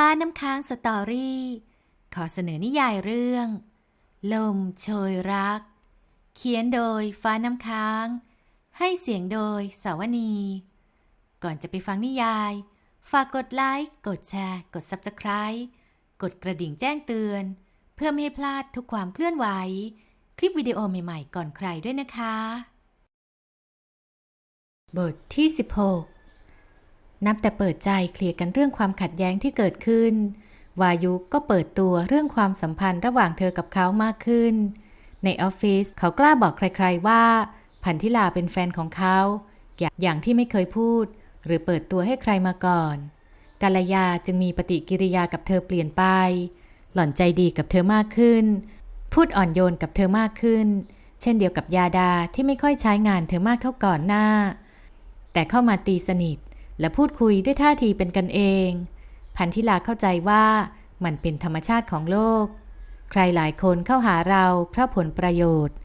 ฟ้าน้ำค้างสตอรี่ ขอเสนอนิยายเรื่อง ลมโชยรัก เขียนโดยฟ้าน้ำค้าง ให้เสียงโดยสาวนี ก่อนจะไปฟังนิยาย ฝากกดไลค์ กดแชร์ กด Subscribe กดกระดิ่งแจ้งเตือน เพื่อไม่ให้พลาดทุกความเคลื่อนไหว คลิปวิดีโอใหม่ๆ ก่อนใครด้วยนะคะ บทที่ 16 นับแต่เปิดใจเคลียร์กันเรื่องความขัดแย้งที่เกิดขึ้น วายุก็เปิดตัวเรื่องความสัมพันธ์ระหว่างเธอกับเขามากขึ้น ในออฟฟิศเขากล้าบอกใครๆว่า พันธิลาเป็นแฟนของเขาอย่างอย่างที่ไม่เคยพูด หรือเปิดตัวให้ใครมาก่อนกาลยาจึงมีปฏิกิริยากับเธอเปลี่ยนไป หล่อนใจดีกับเธอมากขึ้น พูดอ่อนโยนกับเธอมากขึ้น เช่นเดียวกับยาดาที่ไม่ค่อยใช้งานเธอมากเท่าก่อนหน้า แต่เข้ามาตีสนิท และพูดคุยด้วยท่าทีเป็นกันเอง พันธิลาเข้าใจว่ามันเป็นธรรมชาติของโลก ใครหลายคนเข้าหาเราเพราะผลประโยชน์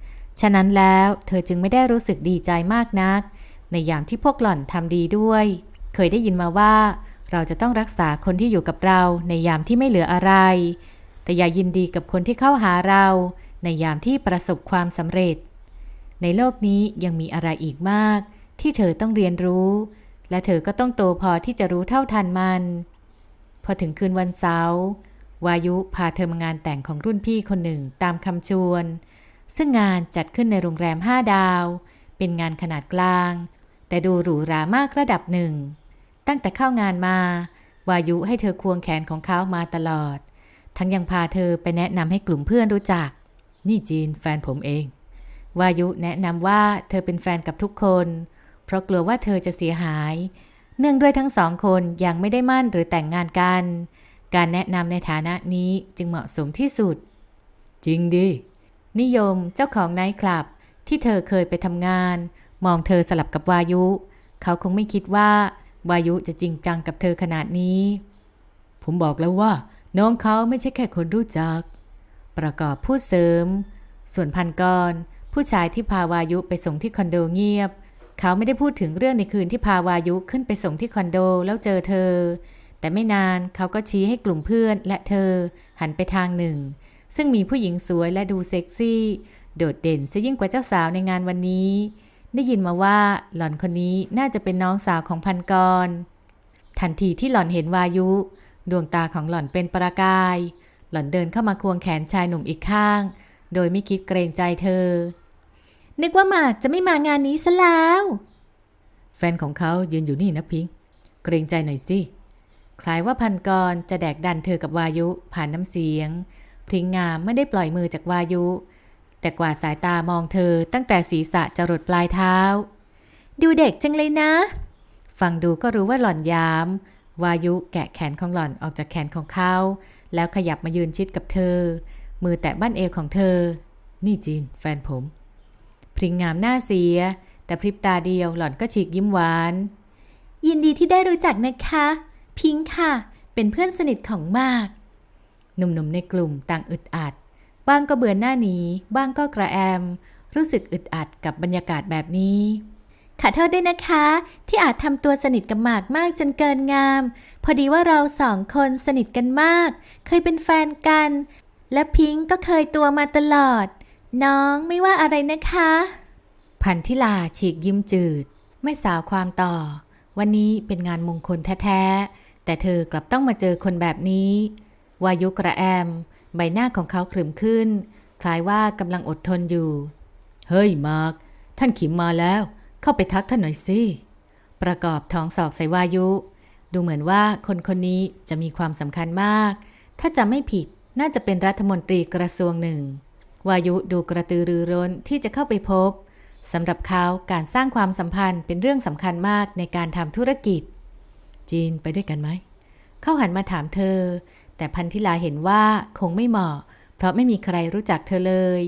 ฉะนั้นแล้วเธอจึงไม่ได้รู้สึกดีใจมากนัก ในยามที่พวกหล่อนทำดีด้วย เคยได้ยินมาว่า เราจะต้องรักษาคนที่อยู่กับเราในยามที่ไม่เหลืออะไร แต่อย่ายินดีกับคนที่เข้าหาเรา ในยามที่ประสบความสำเร็จ ในโลกนี้ยังมีอะไรอีกมาก ที่เธอต้องเรียนรู้ และเธอก็ต้องโตพอที่จะรู้เท่าทันมัน พอถึงคืนวันเสาร์วายุพาเธอมางานแต่งของรุ่นพี่คนหนึ่งตามคำชวน ซึ่งงานจัดขึ้นในโรงแรมห้าดาว เป็นงานขนาดกลาง แต่ดูหรูหรามากระดับหนึ่ง ตั้งแต่เข้างานมา วายุให้เธอควงแขนของเขามาตลอด ทั้งยังพาเธอไปแนะนำให้กลุ่มเพื่อนรู้จัก นี่จีนแฟนผมเอง วายุแนะนำว่าเธอเป็นแฟนกับทุกคนเพราะกลัวว่าเธอจะเสียหาย เนื่องด้วยทั้งสองคนยังไม่ได้มั่นหรือแต่งงานกัน การแนะนำในฐานะนี้จึงเหมาะสมที่สุด จริงดิ นิยมเจ้าของไนท์คลับ ที่เธอเคยไปทำงาน มองเธอสลับกับวายุ เขาคงไม่คิดว่า วายุจะจริงจังกับเธอขนาดนี้ ผมบอกแล้วว่า น้องเขาไม่ใช่แค่คนรู้จัก ประกอบพูดเสริม ส่วนพันกรผู้ชายที่พาวายุไปส่งที่คอนโดเงียบ เขาไม่ได้พูดถึงเรื่องในคืนที่พาวายุขึ้นไปส่งที่คอนโดแล้วเจอเธอ แต่ไม่นานเขาก็ชี้ให้กลุ่มเพื่อนและเธอหันไปทางหนึ่ง ซึ่งมีผู้หญิงสวยและดูเซ็กซี่ โดดเด่นซะยิ่งกว่าเจ้าสาวในงานวันนี้ ได้ยินมาว่าหล่อนคนนี้น่าจะเป็นน้องสาวของพันกร ทันทีที่หล่อนเห็นวายุ ดวงตาของหล่อนเป็นประกาย หล่อนเดินเข้ามาควงแขนชายหนุ่มอีกข้าง โดยไม่คิดเกรงใจเธอ นึกว่าหมากจะไม่มางานนี้ซะแล้ว แฟนของเขายืนอยู่นี่นะพิงค์เกรงใจหน่อยสิ คล้ายว่าพันกรจะแดกดันเธอกับวายุผ่านน้ำเสียง พริงงามไม่ได้ปล่อยมือจากวายุ แต่กว่าสายตามองเธอตั้งแต่ศีรษะจรดปลายเท้า ดูเด็กจังเลยนะ ฟังดูก็รู้ว่าหล่อนยาม วายุแกะแขนของหล่อนออกจากแขนของเขา แล้วขยับมายืนชิดกับเธอ มือแตะบ้านเอวของเธอ นี่จีน แฟนผม พริงงามหน้าเสีย แต่พริบตาเดียวหล่อนก็ฉีกยิ้มหวาน ยินดีที่ได้รู้จักนะคะ พิงค่ะ เป็นเพื่อนสนิทของมาก หนุ่มๆในกลุ่มต่างอึดอัด บ้างก็เบื่อหน้าหนีบ้างก็กระแอม รู้สึกอึดอัดกับบรรยากาศแบบนี้ขอโทษด้วยนะคะ ที่อาจทำตัวสนิทกับหมากมากจนเกินงาม พอดีว่าเราสองคนสนิทกันมาก เคยเป็นแฟนกัน และพิงก็เคยตัวมาตลอด น้องไม่ว่าอะไรนะคะ พันธิลาฉีกยิ้มจืด ไม่สาวความต่อ วันนี้เป็นงานมงคลแท้ๆ แต่เธอกลับต้องมาเจอคนแบบนี้ วายุกระแอม ใบหน้าของเขาขรึมขึ้น คล้ายว่ากำลังอดทนอยู่ เฮ้ย มาร์กท่านขิมมาแล้ว เข้าไปทักท่านหน่อยสิประกอบท้องศอกใส่วายุ ดูเหมือนว่าคนคนนี้จะมีความสำคัญมาก ถ้าจะไม่ผิดน่าจะเป็นรัฐมนตรีกระทรวงหนึ่ง วายุดูกระตือรือร้นที่จะเข้าไปพบสำหรับเขาการสร้างความสัมพันธ์เป็นเรื่องสำคัญมากในการทำธุรกิจ จีนไปด้วยกันไหม เขาหันมาถามเธอ แต่พันธิลาเห็นว่าคงไม่เหมาะ เพราะไม่มีใครรู้จักเธอเลย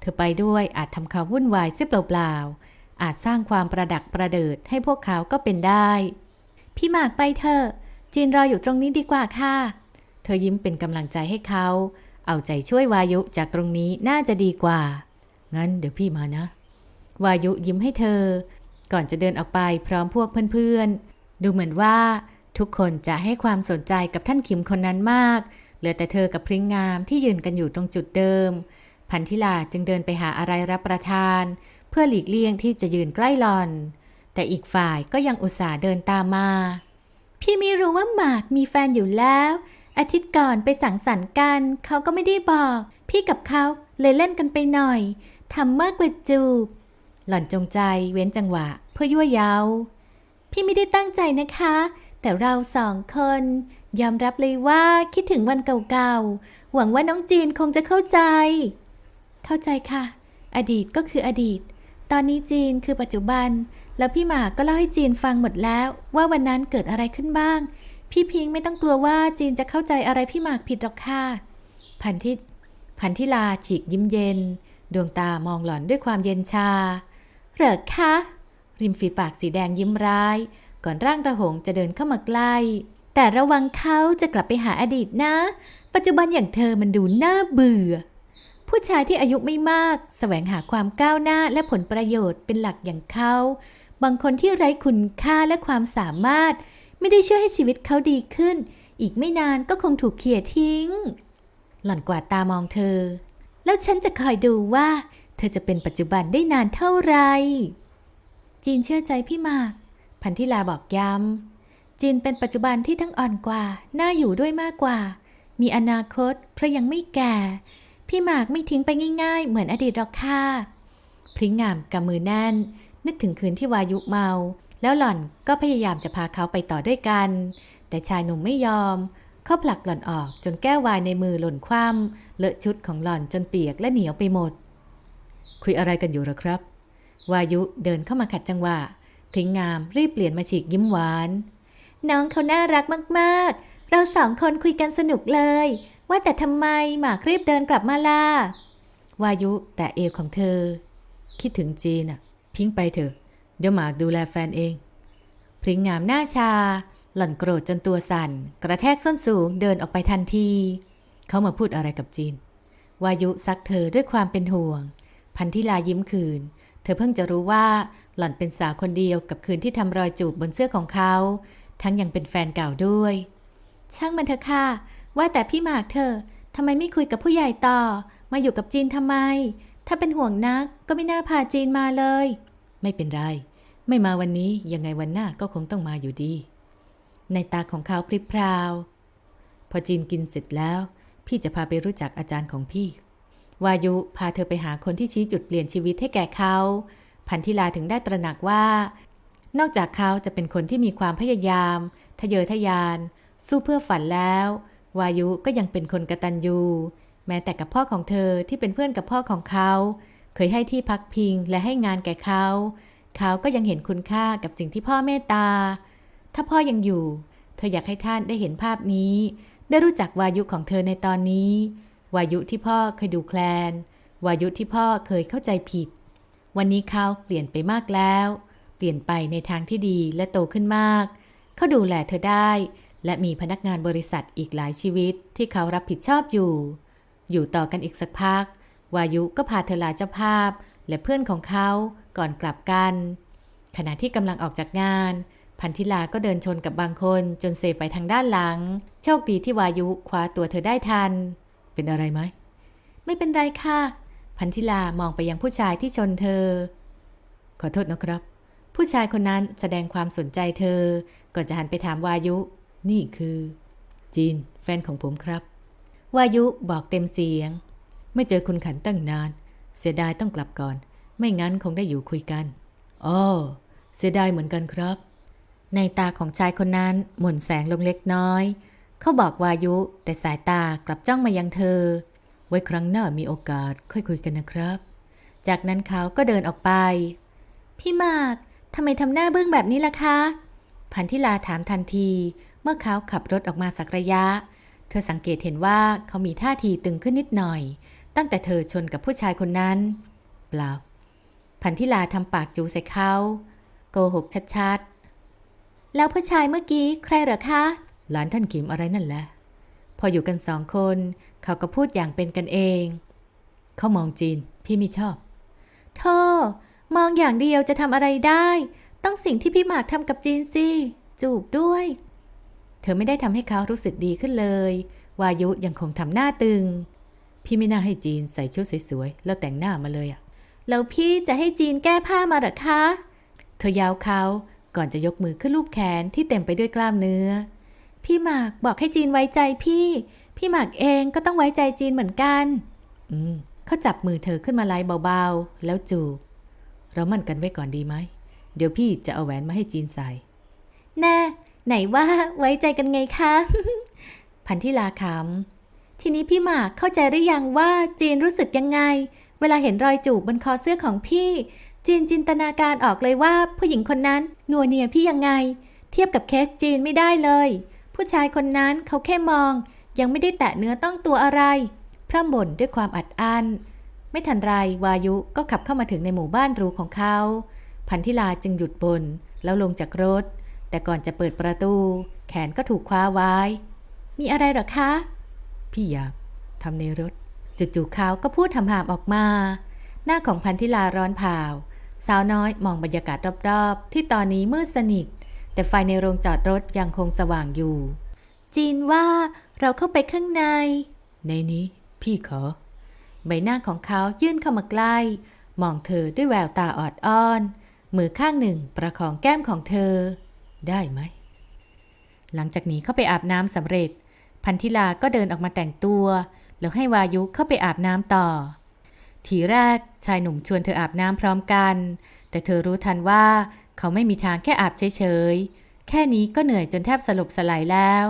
เธอไปด้วยอาจทำเขาวุ่นวายเสียเปล่าๆอาจสร้างความประดักประเดิดให้พวกเขาก็เป็นได้ พี่หมากไปเถอะจีนรออยู่ตรงนี้ดีกว่าค่ะ เธอยิ้มเป็นกำลังใจให้เขา เอาใจช่วยวายุจากตรงนี้น่าจะดีกว่า งั้นเดี๋ยวพี่มานะ วายุยิ้มให้เธอ ก่อนจะเดินออกไปพร้อมพวกเพื่อนๆ ดูเหมือนว่าทุกคนจะให้ความสนใจกับท่านขิมคนนั้นมาก เหลือแต่เธอกับพริ้งงามที่ยืนกันอยู่ตรงจุดเดิม พันธิลาจึงเดินไปหาอะไรรับประทาน เพื่อหลีกเลี่ยงที่จะยืนใกล้หลอน แต่อีกฝ่ายก็ยังอุตส่าห์เดินตามมา พี่ไม่รู้ว่าหมากมีแฟนอยู่แล้ว อาทิตย์ก่อนไปสังสรรค์กัน เขาก็ไม่ได้บอก พี่กับเขาเลยเล่นกันไปหน่อยทำมากกว่าจูบ หล่อนจงใจเว้นจังหวะ เพื่อยั่วเย้า พี่ไม่ได้ตั้งใจนะคะ แต่เราสองคน ยอมรับเลยว่าคิดถึงวันเก่าๆ หวังว่าน้องจีนคงจะเข้าใจ เข้าใจค่ะ อดีตก็คืออดีต ตอนนี้จีนคือปัจจุบัน แล้วพี่หมากก็เล่าให้จีนฟังหมดแล้ว ว่าวันนั้นเกิดอะไรขึ้นบ้าง พี่พิงไม่ต้องกลัวว่าจีนจะเข้าใจอะไรพี่หมากผิดหรอกค่ะ พันธิพันธิลาฉีกยิ้มเย็น ดวงตามองหล่อนด้วยความเย็นชา เหรอคะ ริมฝีปากสีแดงยิ้มร้าย ก่อนร่างระหงจะเดินเข้ามาใกล้ แต่ระวังเขาจะกลับไปหาอดีตนะ ปัจจุบันอย่างเธอมันดูน่าเบื่อ ผู้ชายที่อายุไม่มากแสวงหาความก้าวหน้าและผลประโยชน์เป็นหลักอย่างเขา บางคนที่ไร้คุณค่าและความสามารถ ไม่ได้ช่วยให้ชีวิตเขาดีขึ้น อีกไม่นานก็คงถูกเขี่ยทิ้ง หล่อนกวาดตามองเธอ แล้วฉันจะคอยดูว่า เธอจะเป็นปัจจุบันได้นานเท่าไหร่จีนเชื่อใจพี่มาก พันธิลาบอกย้ำจีนเป็นปัจจุบันที่ทั้งอ่อนกว่า น่าอยู่ด้วยมากกว่า มีอนาคต เพราะยังไม่แก่ พี่หมากไม่ทิ้งไปง่ายๆ เหมือนอดีตหรอกค่ะพริ้งงามกำมือแน่น นึกถึงคืนที่วายุเมา แล้วหล่อนก็พยายามจะพาเขาไปต่อด้วยกัน แต่ชายหนุ่มไม่ยอม เขาผลักหล่อนออกจนแก้ววายในมือหล่นคว่ำเลอะชุดของหล่อนจนเปียกและเหนียวไปหมด คุยอะไรกันอยู่หรอครับ วายุเดินเข้ามาขัดจังหวะพริ้งงามรีบเปลี่ยนมาฉีกยิ้มหวาน น้องเขาน่ารักมากๆ เราสองคนคุยกันสนุกเลย ว่าแต่ทำไมหมากรีบเดินกลับมาล่ะวายุแต่เอวของเธอ คิดถึงจีนอะพิงไปเถอะ เดี๋ยวหมากดูแลแฟนเอง พริ้งงามหน้าชา หล่อนโกรธจนตัวสั่น กระแทกส้นสูงเดินออกไปทันที เขามาพูดอะไรกับจีน วายุซักเธอด้วยความเป็นห่วง พันธิลายิ้มคืน เธอเพิ่งจะรู้ว่าหล่อนเป็นสาวคนเดียวกับคืนที่ทำรอยจูบบนเสื้อของเขา ทั้งยังเป็นแฟนเก่าด้วย ช่างมันเถอะค่ะ ว่าแต่พี่หมากเธอทำไมไม่คุยกับผู้ใหญ่ต่อ มาอยู่กับจีนทำไม ถ้าเป็นห่วงนักก็ไม่น่าพาจีนมาเลย ไม่เป็นไร ไม่มาวันนี้ยังไงวันหน้าก็คงต้องมาอยู่ดี ในตาของเขาพริบพราว พอจีนกินเสร็จแล้ว พี่จะพาไปรู้จักอาจารย์ของพี่ วายุพาเธอไปหาคนที่ชี้จุดเปลี่ยนชีวิตให้แก่เขา พันธิลาถึงได้ตระหนักว่า นอกจากเขาจะเป็นคนที่มีความพยายาม ทะเยอทะยาน สู้เพื่อฝันแล้ว วายุก็ยังเป็นคนกระตันยูแม้แต่กับพ่อของเธอที่เป็นเพื่อนกับพ่อของเขา เคยให้ที่พักพิงและให้งานแก่เขา เขาก็ยังเห็นคุณค่ากับสิ่งที่พ่อเมตตา ถ้าพ่อยังอยู่ เธออยากให้ท่านได้เห็นภาพนี้ ได้รู้จักวายุของเธอในตอนนี้ วายุที่พ่อเคยดูแคลน วายุที่พ่อเคยเข้าใจผิด วันนี้เขาเปลี่ยนไปมากแล้ว เปลี่ยนไปในทางที่ดีและโตขึ้นมาก เขาดูแลเธอได้ และมีพนักงานบริษัทอีกหลายชีวิตที่เขารับผิดชอบอยู่ อยู่ต่อกันอีกสักพัก วายุก็พาเธอลาเจ้าภาพ และเพื่อนของเขา ก่อนกลับกัน ขณะที่กำลังออกจากงาน พันธิลาก็เดินชนกับบางคนจนเซไปทางด้านหลัง โชคดีที่วายุคว้าตัวเธอได้ทัน เป็นอะไรไหม ไม่เป็นไรค่ะ พันธิลามองไปยังผู้ชายที่ชนเธอ ขอโทษนะครับ ผู้ชายคนนั้นแสดงความสนใจเธอ ก่อนจะหันไปถามวายุ นี่คือ จีน แฟนของผมครับ วายุบอกเต็มเสียง ไม่เจอคุณขันตั้งนาน เสียดายต้องกลับก่อน ไม่งั้นคงได้อยู่คุยกันอ๋อเสียดายเหมือนกันครับ ในตาของชายคนนั้นหม่นแสงลงเล็กน้อย เขาบอกวายุแต่สายตากลับจ้องมายังเธอ ไว้ครั้งหน้ามีโอกาสค่อยคุยกันนะครับ จากนั้นเขาก็เดินออกไป พี่มากทำไมทำหน้าเบึ้งแบบนี้ล่ะคะ พันธิลาถามทันที เมื่อเขาขับรถออกมาสักระยะ เธอสังเกตเห็นว่าเขามีท่าทีตึงขึ้นนิดหน่อย ตั้งแต่เธอชนกับผู้ชายคนนั้น เปล่า พันธิลาทำปากจูใส่เขาโกหกชัดๆ แล้วผู้ชายเมื่อกี้ใครเหรอคะ หลานท่านขิมอะไรนั่นแหละ พออยู่กันสองคน เขาก็พูดอย่างเป็นกันเอง เขามองจีน พี่ไม่ชอบโธ่มองอย่างเดียวจะทำอะไรได้ ต้องสิ่งที่พี่หมากทำกับจีนสิ จูบด้วย เธอไม่ได้ทำให้เขารู้สึกดีขึ้นเลย วายุยังคงทำหน้าตึง พี่ไม่น่าให้จีนใส่ชุดสวยๆ แล้วแต่งหน้ามาเลยอะ แล้วพี่จะให้จีนแก้ผ้ามาหรอคะ เธอยาวเขาก่อนจะยกมือขึ้นลูบแขนที่เต็มไปด้วยกล้ามเนื้อ พี่หมากบอกให้จีนไว้ใจพี่ พี่หมากเองก็ต้องไว้ใจจีนเหมือนกัน อืมเขาจับมือเธอขึ้นมาไล่เบาๆ แล้วจูบเรามั่นกันไว้ก่อนดีไหม เดี๋ยวพี่จะเอาแหวนมาให้จีนใส่ แน่ ไหนว่าไว้ใจกันไงคะ พันธิลาขำทีนี้พี่หมากเข้าใจหรือยังว่าจีนรู้สึกยังไง เวลาเห็นรอยจูบบนคอเสื้อของพี่ จีนจินตนาการออกเลยว่าผู้หญิงคนนั้นนัวเนียพี่ยังไง เทียบกับเคสจีนไม่ได้เลย ผู้ชายคนนั้นเขาแค่มอง ยังไม่ได้แตะเนื้อต้องตัวอะไร พร่ำบ่นด้วยความอัดอั้นไม่ทันไรวายุก็ขับเข้ามาถึงในหมู่บ้านรูของเขา พันธิลาจึงหยุดบน แล้วลงจากรถ แต่ก่อนจะเปิดประตู แขนก็ถูกคว้าไว้ มีอะไรหรอคะ พี่อยากทำในรถ จู่ๆเขาก็พูดทำหามออกมา หน้าของพันธิลาร้อนเผาสาวน้อยมองบรรยากาศรอบๆ ที่ตอนนี้มืดสนิท แต่ไฟในโรงจอดรถยังคงสว่างอยู่ จีนว่าเราเข้าไปข้างใน ในนี้ พี่ขอ ใบหน้าของเขายื่นเข้ามาใกล้ มองเธอด้วยแววตาออดอ้อน มือข้างหนึ่งประคองแก้มของเธอ ได้ไหม หลังจากนี้เข้าไปอาบน้ำสำเร็จ พันธิลาก็เดินออกมาแต่งตัว แล้วให้วายุเข้าไปอาบน้ำต่อ ทีแรกชายหนุ่มชวนเธออาบน้ำพร้อมกัน แต่เธอรู้ทันว่าเขาไม่มีทางแค่อาบเฉยๆ แค่นี้ก็เหนื่อยจนแทบสลบสลายแล้ว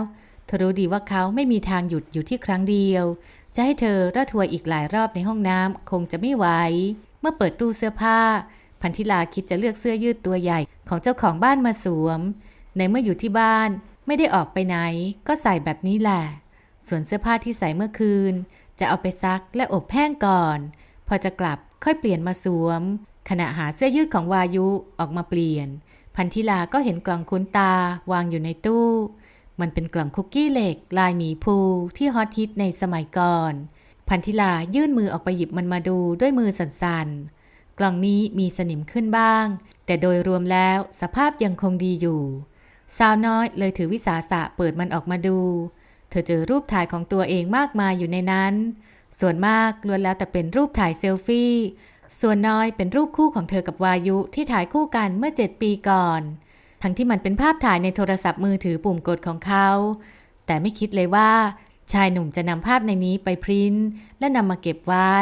เธอรู้ดีว่าเขาไม่มีทางหยุดอยู่ที่ครั้งเดียว จะให้เธอระทวอีกหลายรอบในห้องน้ำคงจะไม่ไหว เมื่อเปิดตู้เสื้อผ้า พันธิลาคิดจะเลือกเสื้อยืดตัวใหญ่ของเจ้าของบ้านมาสวม ในเมื่ออยู่ที่บ้านไม่ได้ออกไปไหน ก็ใส่แบบนี้แหละ ส่วนเสื้อผ้าที่ใส่เมื่อคืน จะเอาไปซักและอบแห้งก่อน พอจะกลับค่อยเปลี่ยนมาสวม ขณะหาเสื้อยืดของวายุออกมาเปลี่ยน พันธิลาก็เห็นกล่องคุ้นตาวางอยู่ในตู้ มันเป็นกล่องคุกกี้เหล็ก ลายหมีภูที่ฮอตฮิตในสมัยก่อน พันธิลายื่นมือออกไปหยิบมันมาดูด้วยมือสั่นๆ กล่องนี้มีสนิมขึ้นบ้าง แต่โดยรวมแล้วสภาพยังคงดีอยู่ สาวน้อยเลยถือวิสาสะเปิดมันออกมาดู เธอเจอรูปถ่ายของตัวเองมากมายอยู่ในนั้น ส่วนมากล้วนแล้วแต่เป็นรูปถ่ายเซลฟี่ ส่วนน้อยเป็นรูปคู่ของเธอกับวายุที่ถ่ายคู่กันเมื่อ 7 ปีก่อน ทั้งที่มันเป็นภาพถ่ายในโทรศัพท์มือถือปุ่มกดของเขา แต่ไม่คิดเลยว่า ชายหนุ่มจะนำภาพในนี้ไปพริ้นท์และนำมาเก็บไว้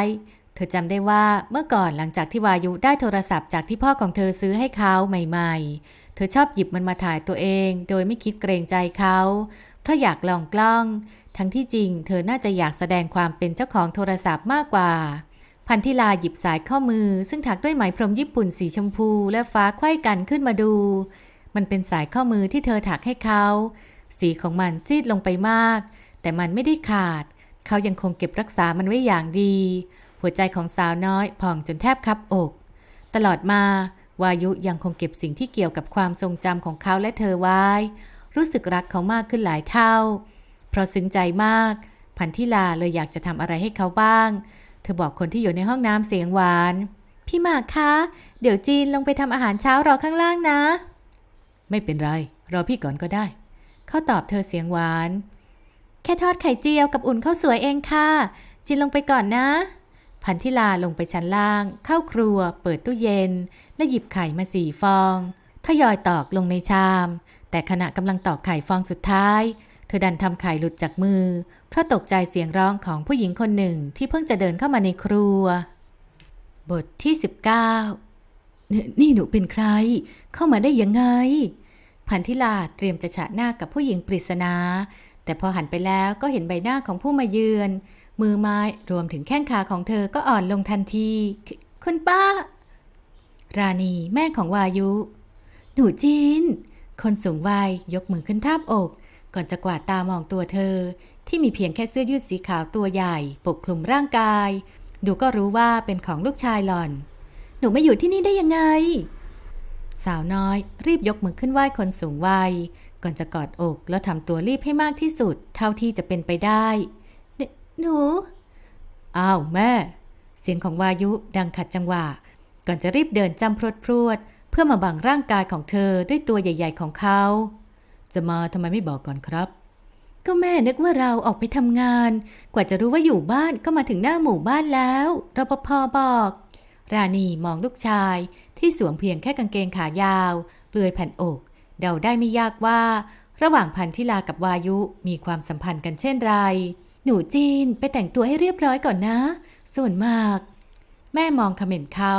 เธอจำได้ว่าเมื่อก่อนหลังจากที่วายุได้โทรศัพท์จากที่พ่อของเธอซื้อให้เขาใหม่ ๆ เธอชอบหยิบมันมาถ่ายตัวเอง โดยไม่คิดเกรงใจเขา ราะอยากลองกล้อง ทั้งที่จริงเธอน่าจะอยากแสดงความเป็นเจ้าของโทรศัพท์มากกว่า พันธิลาหยิบสายข้อมือ ซึ่งถักด้วยไหมพรมญี่ปุ่นสีชมพูและฟ้าไขว้กันขึ้นมาดู มันเป็นสายข้อมือที่เธอถักให้เขา สีของมันซีดลงไปมาก แต่มันไม่ได้ขาด เขายังคงเก็บรักษามันไว้อย่างดี หัวใจของสาวน้อยผ่องจนแทบคับอก ตลอดมาวายุยังคงเก็บสิ่งที่เกี่ยวกับความทรงจำของเขาและเธอไว้ รู้สึกรักเขามากขึ้นหลายเท่า เพราะซึ้งใจมาก พันธิลาเลยอยากจะทำอะไรให้เขาบ้าง เธอบอกคนที่อยู่ในห้องน้ำเสียงหวาน พี่หมากคะ เดี๋ยวจีนลงไปทำอาหารเช้ารอข้างล่างนะ ไม่เป็นไร รอพี่ก่อนก็ได้ เขาตอบเธอเสียงหวาน แค่ทอดไข่เจียวกับอุ่นข้าวสวยเองค่ะ จีนลงไปก่อนนะพันธิลาลงไปชั้นล่าง เข้าครัว เปิดตู้เย็น และหยิบไข่มาสี่ฟอง ทยอยตอกลงในชาม แต่ขณะกำลังตอกไข่ฟองสุดท้าย เธอดันทำไข่หลุดจากมือ เพราะตกใจเสียงร้องของผู้หญิงคนหนึ่งที่เพิ่งจะเดินเข้ามาในครัว บทที่ 19นนี่หนูเป็นใคร เข้ามาได้ยังไง พันธิลาเตรียมจะฉะหน้ากับผู้หญิงปริศนา แต่พอหันไปแล้วก็เห็นใบหน้าของผู้มาเยือน มือไม้รวมถึงแข้งขาของเธอก็อ่อนลงทันทีคคุณป้า ราณีแม่ของวายุ หนูจีน คนสูงวัยยกมือขึ้นทาบอก ก่อนจะกวาดตามองตัวเธอ ที่มีเพียงแค่เสื้อยืดสีขาวตัวใหญ่ปกคลุมร่างกาย ดูก็รู้ว่าเป็นของลูกชายหล่อน หนูมาอยู่ที่นี่ได้ยังไง สาวน้อยรีบยกมือขึ้นไหว้คนสูงวัย ก่อนจะกอดอกแล้วทำตัวรีบให้มากที่สุด เท่าที่จะเป็นไปได้ หนูอ้าวแม่ เสียงของวายุดังขัดจังหวะ ก่อนจะรีบเดินจำพรวดพรวด เพื่อมาบังร่างกายของเธอด้วยตัวใหญ่ ๆ ของเขา จะมาทำไมไม่บอกก่อนครับ ก็แม่นึกว่าเราออกไปทำงาน กว่าจะรู้ว่าอยู่บ้านก็มาถึงหน้าหมู่บ้านแล้วรปภบอก ราณีมองลูกชายที่สวมเพียงแค่กางเกงขายาว เปลือยแผ่นอก เดาได้ไม่ยากว่า ระหว่างพันธิลากับวายุมีความสัมพันธ์กันเช่นไร หนูจีนไปแต่งตัวให้เรียบร้อยก่อนนะ ส่วนมาก แม่มองเขม่นเขา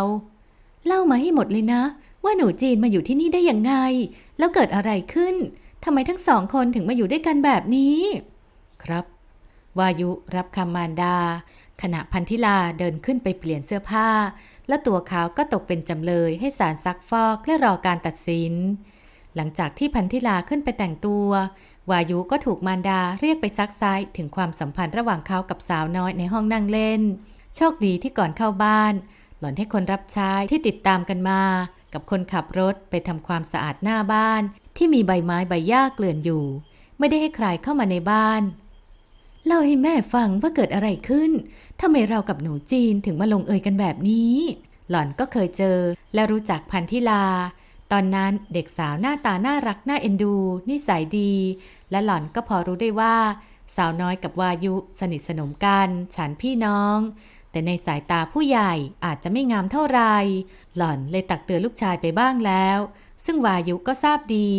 เล่ามาให้หมดเลยนะ ว่าหนูจีนมาอยู่ที่นี่ได้ยังไง แล้วเกิดอะไรขึ้นทำไมทั้งสองคนถึงมาอยู่ด้วยกันแบบนี้ ครับ วายุรับคำมารดา ขณะพันธิลาเดินขึ้นไปเปลี่ยนเสื้อผ้า และตัวเขาก็ตกเป็นจำเลยให้ศาลซักฟอกและรอการตัดสิน หลังจากที่พันธิลาขึ้นไปแต่งตัว วายุก็ถูกมารดาเรียกไปซักไซส์ถึงความสัมพันธ์ระหว่างเขากับสาวน้อยในห้องนั่งเล่น โชคดีที่ก่อนเข้าบ้าน หล่อนให้คนรับใช้ที่ติดตามกันมา กับคนขับรถไปทำความสะอาดหน้าบ้าน ที่มีใบไม้ใบหญ้าเกลื่อนอยู่ ไม่ได้ให้ใครเข้ามาในบ้าน เล่าให้แม่ฟังว่าเกิดอะไรขึ้นทำไมเรากับหนูจีนถึงมาลงเอยกันแบบนี้ หล่อนก็เคยเจอ และรู้จักพันธิลา ตอนนั้นเด็กสาวหน้าตาน่ารักน่าเอ็นดู นิสัยดี และหล่อนก็พอรู้ได้ว่า สาวน้อยกับวายุสนิทสนมกัน ฉันพี่น้อง แต่ในสายตาผู้ใหญ่อาจจะไม่งามเท่าไหรหล่อนเลยตักเตือนลูกชายไปบ้างแล้ว ซึ่งวายุก็ทราบดี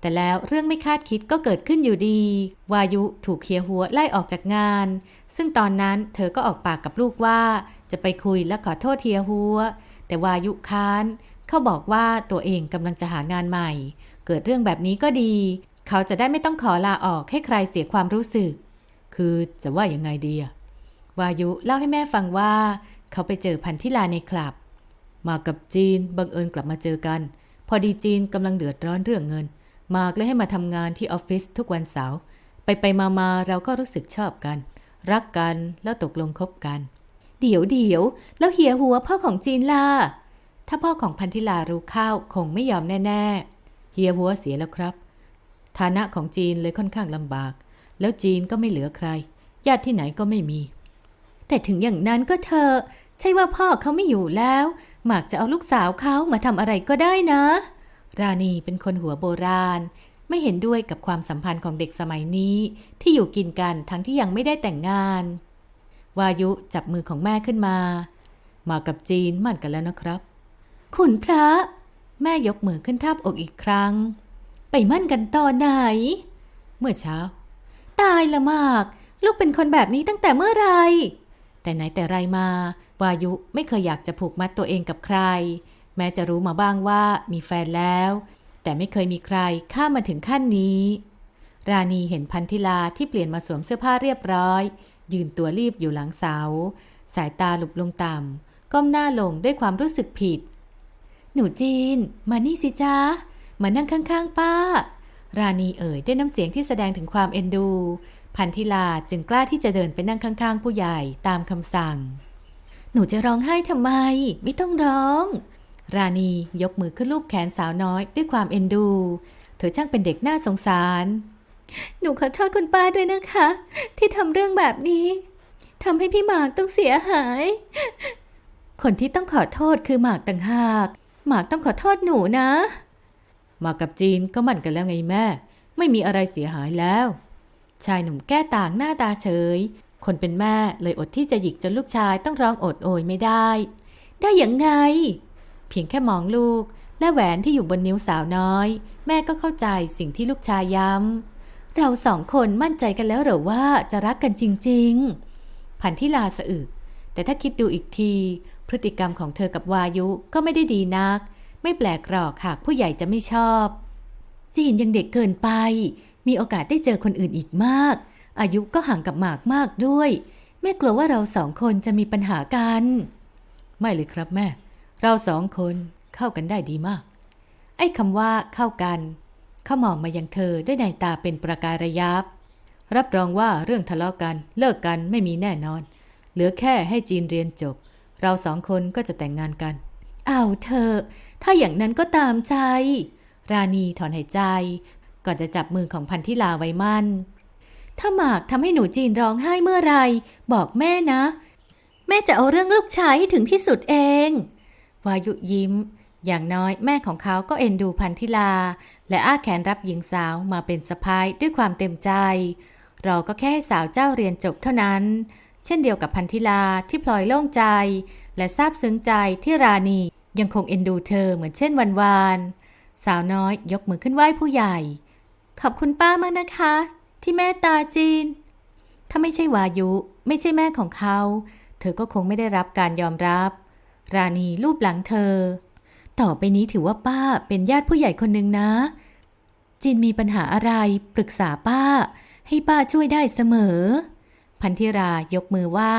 แต่แล้วเรื่องไม่คาดคิดก็เกิดขึ้นอยู่ดี วายุถูกเคียหัวไล่ออกจากงาน ซึ่งตอนนั้นเธอก็ออกปากกับลูกว่า จะไปคุยและขอโทษเทียหัว แต่วายุค้าน เขาบอกว่าตัวเองกำลังจะหางานใหม่ เกิดเรื่องแบบนี้ก็ดี เขาจะได้ไม่ต้องขอลาออกให้ใครเสียความรู้สึก คือจะว่ายังไงดีอะ วายุเล่าให้แม่ฟังว่า เขาไปเจอพันธิลาในคลับ มากับจีนบังเอิญกลับมาเจอกัน พอดีจีนกำลังเดือดร้อนเรื่องเงิน มากเลยให้มาทำงานที่ออฟฟิศทุกวันเสาร์ไปไปมามาเราก็รู้สึกชอบกัน รักกันแล้วตกลงคบกัน เดี๋ยวเดี๋ยวแล้วเฮียหัวพ่อของจีนล่ะถ้าพ่อของพันธิลารู้ข้าวคงไม่ยอมแน่ๆเฮียหัวเสียแล้วครับ ฐานะของจีนเลยค่อนข้างลำบาก แล้วจีนก็ไม่เหลือใคร ญาติที่ไหนก็ไม่มี แต่ถึงอย่างนั้นก็เถอะใช่ว่าพ่อเขาไม่อยู่แล้ว หมากจะเอาลูกสาวเขามาทำอะไรก็ได้นะ ราณีเป็นคนหัวโบราณ ไม่เห็นด้วยกับความสัมพันธ์ของเด็กสมัยนี้ ที่อยู่กินกันทั้งที่ยังไม่ได้แต่งงาน วายุจับมือของแม่ขึ้นมา มากับจีนมั่นกันแล้วนะครับ คุณพระ แม่ยกมือขึ้นทาบอกอีกครั้ง ไปมั่นกันตอนไหน เมื่อเช้า ตายละมาก ลูกเป็นคนแบบนี้ตั้งแต่เมื่อไหร่ แต่ไหนแต่ไรมา วายุไม่เคยอยากจะผูกมัดตัวเองกับใคร แม้จะรู้มาบ้างว่ามีแฟนแล้ว แต่ไม่เคยมีใครข้ามมาถึงขั้นนี้ ราณีเห็นพันธิลาที่เปลี่ยนมาสวมเสื้อผ้าเรียบร้อย ยืนตัวรีบอยู่หลังเสา สายตาหลุบลงต่ำก้มหน้าลงด้วยความรู้สึกผิด หนูจีน มานี่สิจ้ามานั่งข้างๆป้า ราณีเอ่ยด้วยน้ำเสียงที่แสดงถึงความเอ็นดู พันธิลาจึงกล้าที่จะเดินไปนั่งข้างๆ ผู้ใหญ่ตามคำสั่ง หนูจะร้องไห้ทำไม ไม่ต้องร้อง ราณียกมือขึ้นลูบแขนสาวน้อยด้วยความเอ็นดู เธอช่างเป็นเด็กน่าสงสาร หนูขอโทษคุณป้าด้วยนะคะ ที่ทำเรื่องแบบนี้ทำให้พี่หมากต้องเสียหาย คนที่ต้องขอโทษคือหมากต่างหาก หมากต้องขอโทษหนูนะห มากับจีนก็มั่นกันแล้วไงแม่ ไม่มีอะไรเสียหายแล้ว ชายหนุ่มแก้ต่างหน้าตาเฉย คนเป็นแม่เลยอดที่จะหยิกจนลูกชายต้องร้องโอดโอยไม่ได้ ได้อย่างไง เพียงแค่มองลูก และแหวนที่อยู่บนนิ้วสาวน้อย แม่ก็เข้าใจสิ่งที่ลูกชายย้ำเราสองคนมั่นใจกันแล้วหรือว่าจะรักกันจริง ๆ พันธิลาสะอึกแต่ถ้าคิดดูอีกที พฤติกรรมของเธอกับวายุก็ไม่ได้ดีนัก ไม่แปลกหรอกหากผู้ใหญ่จะไม่ชอบ จีนยังเด็กเกินไป มีโอกาสได้เจอคนอื่นอีกมาก อายุก็ห่างกับหมากมากด้วย แม่กลัวว่าเราสองคนจะมีปัญหากัน ไม่เลยครับแม่ เราสองคนเข้ากันได้ดีมาก ไอ้คำว่าเข้ากัน เขามองมายังเธอด้วยในตาเป็นประกายระยับ รับรองว่าเรื่องทะเลาะกันเลิกกันไม่มีแน่นอน เหลือแค่ให้จีนเรียนจบ เราสองคนก็จะแต่งงานกัน เอาเธอะถ้าอย่างนั้นก็ตามใจ ราณีถอนหายใจ ก่อนจะจับมือของพันธิลาไว้มั่น ถ้าหมากทำให้หนูจีนร้องไห้เมื่อไร บอกแม่นะ แม่จะเอาเรื่องลูกชายให้ถึงที่สุดเอง วายุยิ้ม อย่างน้อยแม่ของเขาก็เอ็นดูพันธิลา และอ้าแขนรับหญิงสาวมาเป็นสะพ้ายด้วยความเต็มใจ เราก็แค่ให้สาวเจ้าเรียนจบเท่านั้นเช่นเดียวกับพันธิลาที่พลอยโล่งใจ และซาบซึ้งใจที่ราณี ยังคงเอ็นดูเธอเหมือนเช่นวันวาน สาวน้อยยกมือขึ้นไหว้ผู้ใหญ่ ขอบคุณป้ามากนะคะ ที่แม่ตาจีน ถ้าไม่ใช่วายุ ไม่ใช่แม่ของเขา เธอก็คงไม่ได้รับการยอมรับ ราณีรูปหลังเธอ ต่อไปนี้ถือว่าป้าเป็นญาติผู้ใหญ่คนหนึ่งนะจินมีปัญหาอะไรปรึกษาป้า ให้ป้าช่วยได้เสมอ พันธิรายกมือไหว้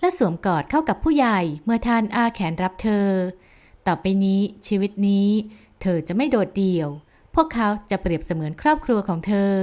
และสวมกอดเข้ากับผู้ใหญ่เมื่อท่านอาแขนรับเธอ ต่อไปนี้ชีวิตนี้ เธอจะไม่โดดเดี่ยว พวกเขาจะเปรียบเสมือนครอบครัวของเธอ